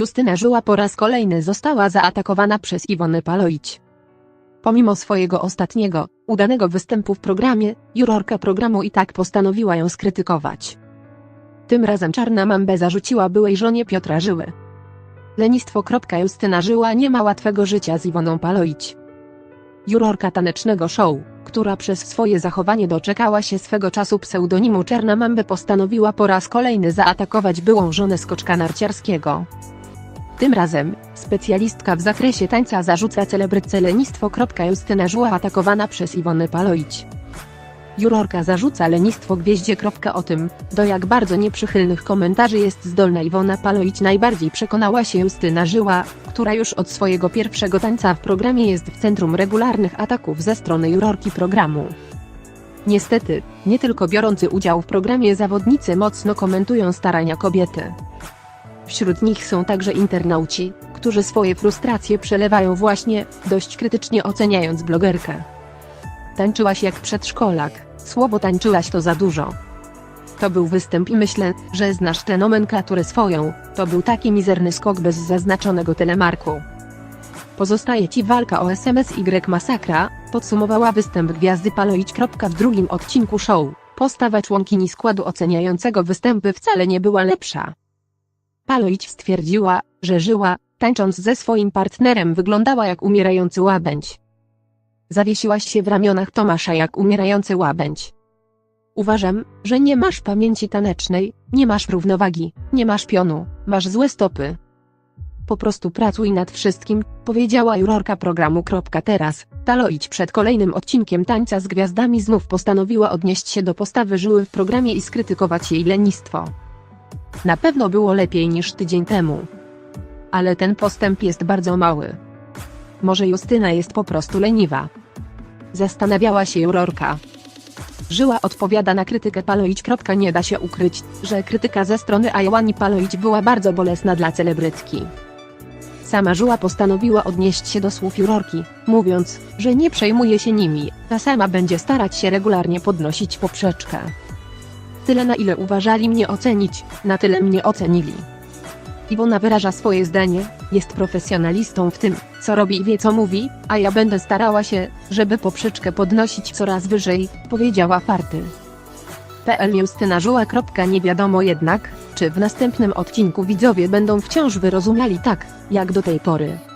Justyna Żyła po raz kolejny została zaatakowana przez Iwonę Paloić. Pomimo swojego ostatniego, udanego występu w programie, jurorka programu i tak postanowiła ją skrytykować. Tym razem Czarna Mambę zarzuciła byłej żonie Piotra Żyły. Lenistwo. Justyna Żyła nie ma łatwego życia z Iwoną Paloić. Jurorka tanecznego show, która przez swoje zachowanie doczekała się swego czasu pseudonimu Czarna Mambę postanowiła po raz kolejny zaatakować byłą żonę skoczka narciarskiego. Tym razem, specjalistka w zakresie tańca zarzuca celebrytce lenistwo. Justyna Żyła atakowana przez Iwonę Paloić. Jurorka zarzuca lenistwo gwieździe. O tym, do jak bardzo nieprzychylnych komentarzy jest zdolna Iwona Paloić najbardziej przekonała się Justyna Żyła, która już od swojego pierwszego tańca w programie jest w centrum regularnych ataków ze strony jurorki programu. Niestety, nie tylko biorący udział w programie zawodnicy mocno komentują starania kobiety. Wśród nich są także internauci, którzy swoje frustracje przelewają właśnie, dość krytycznie oceniając blogerkę. Tańczyłaś jak przedszkolak, słowo tańczyłaś to za dużo. To był występ i myślę, że znasz tę nomenklaturę swoją, to był taki mizerny skok bez zaznaczonego telemarku. Pozostaje ci walka o SMS Y Masakra, podsumowała występ gwiazdy Paloić. W drugim odcinku show, postawa członkini składu oceniającego występy wcale nie była lepsza. Paloić stwierdziła, że żyła, tańcząc ze swoim partnerem wyglądała jak umierający łabędź. Zawiesiłaś się w ramionach Tomasza jak umierający łabędź. Uważam, że nie masz pamięci tanecznej, nie masz równowagi, nie masz pionu, masz złe stopy. Po prostu pracuj nad wszystkim, powiedziała jurorka programu. Teraz, Taloić przed kolejnym odcinkiem Tańca z Gwiazdami znów postanowiła odnieść się do postawy żyły w programie i skrytykować jej lenistwo. Na pewno było lepiej niż tydzień temu. Ale ten postęp jest bardzo mały. Może Justyna jest po prostu leniwa. Zastanawiała się jurorka. Żyła odpowiada na krytykę Paloić. Nie da się ukryć, że krytyka ze strony Ajłani Paloić była bardzo bolesna dla celebrytki. Sama Żyła postanowiła odnieść się do słów jurorki, mówiąc, że nie przejmuje się nimi, a sama będzie starać się regularnie podnosić poprzeczkę. Tyle na ile uważali mnie ocenić, na tyle mnie ocenili. Iwona wyraża swoje zdanie, jest profesjonalistą w tym, co robi i wie co mówi, a ja będę starała się, żeby poprzeczkę podnosić coraz wyżej, powiedziała Farty. PL Justyna Żuła. Nie wiadomo jednak, czy w następnym odcinku widzowie będą wciąż wyrozumiali tak, jak do tej pory.